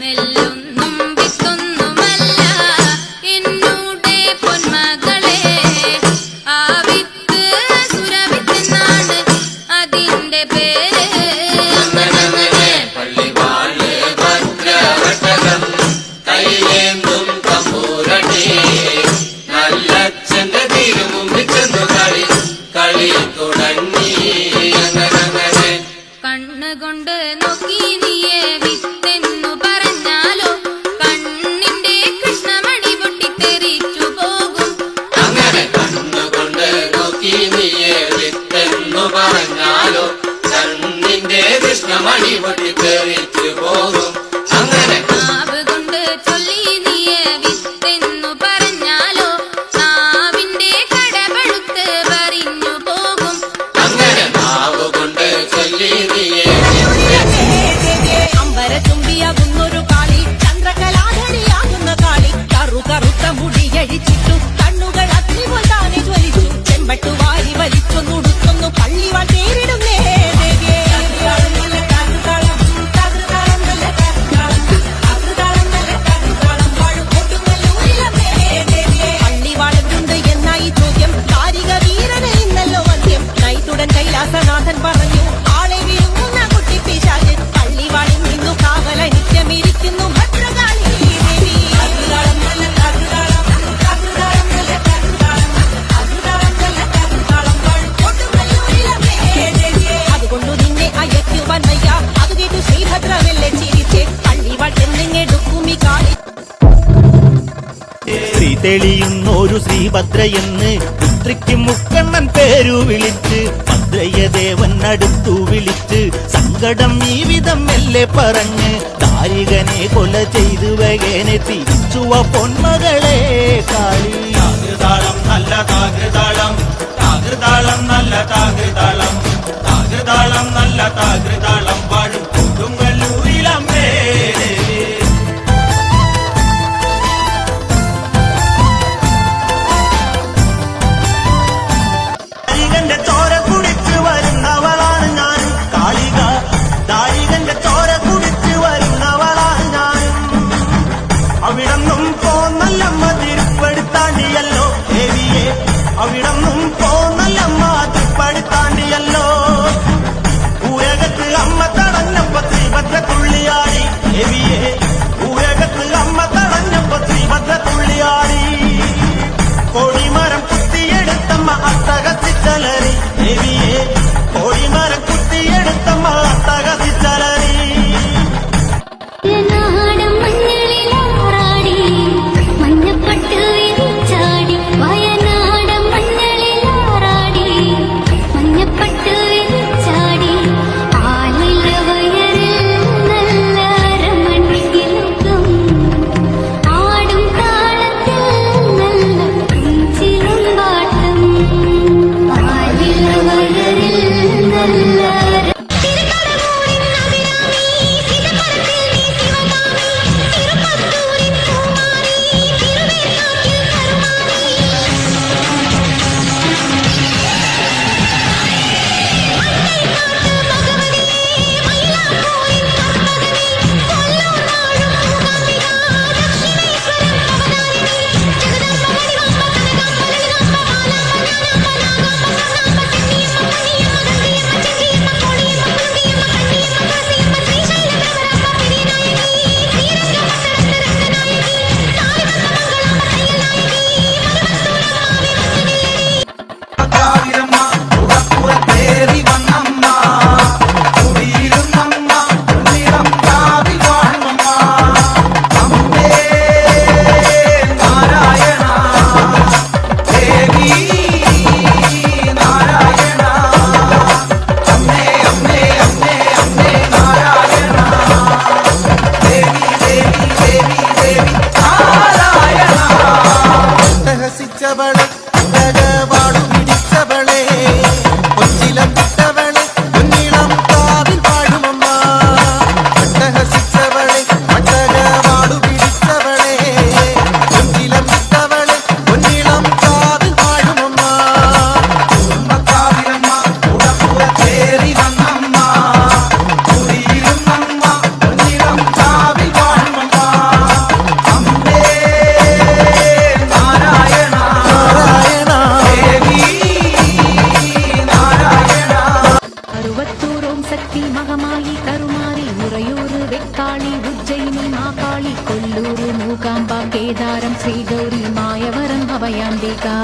Me lo மணி ஒளி தெரித்து போகும் തെളിയുന്നൊരു ശ്രീഭദ്രയെന്ന് പുത്രിക്ക് മുക്കണ്ണൻ പേരു വിളിച്ച് ഭദ്രയദേവൻ അടുത്തു വിളിച്ച് സങ്കടം ഈ വിധം എല്ലേ പറഞ്ഞ് താരികനെ കൊല ചെയ്തു വകേനെ തിരിച്ചുവ പൊന്മകളെ കാളി. താകൃതാളം നല്ല താകൃതാളം താകൃതാളം നല്ല താകൃതാളം baby. ஓம் சக்தி மகமாயி கருமாரி உறையூறு வெக்காளி உஜ்ஜயினி மாகாளி கொல்லூரு மூகாம்பா கேதாரம் ஸ்ரீகௌரி மாயவரம் அபயாம்பிகா.